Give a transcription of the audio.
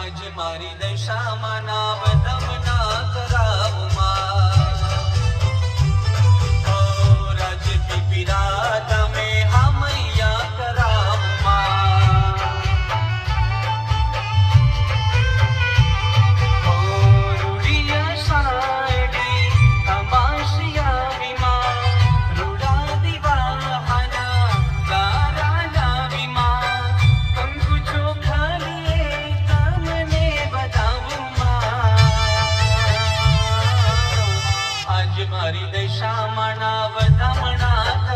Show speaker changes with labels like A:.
A: આજ મારી દશામાં ના દમ ના કરા મારી દશામણા વધામણા કરાવમાં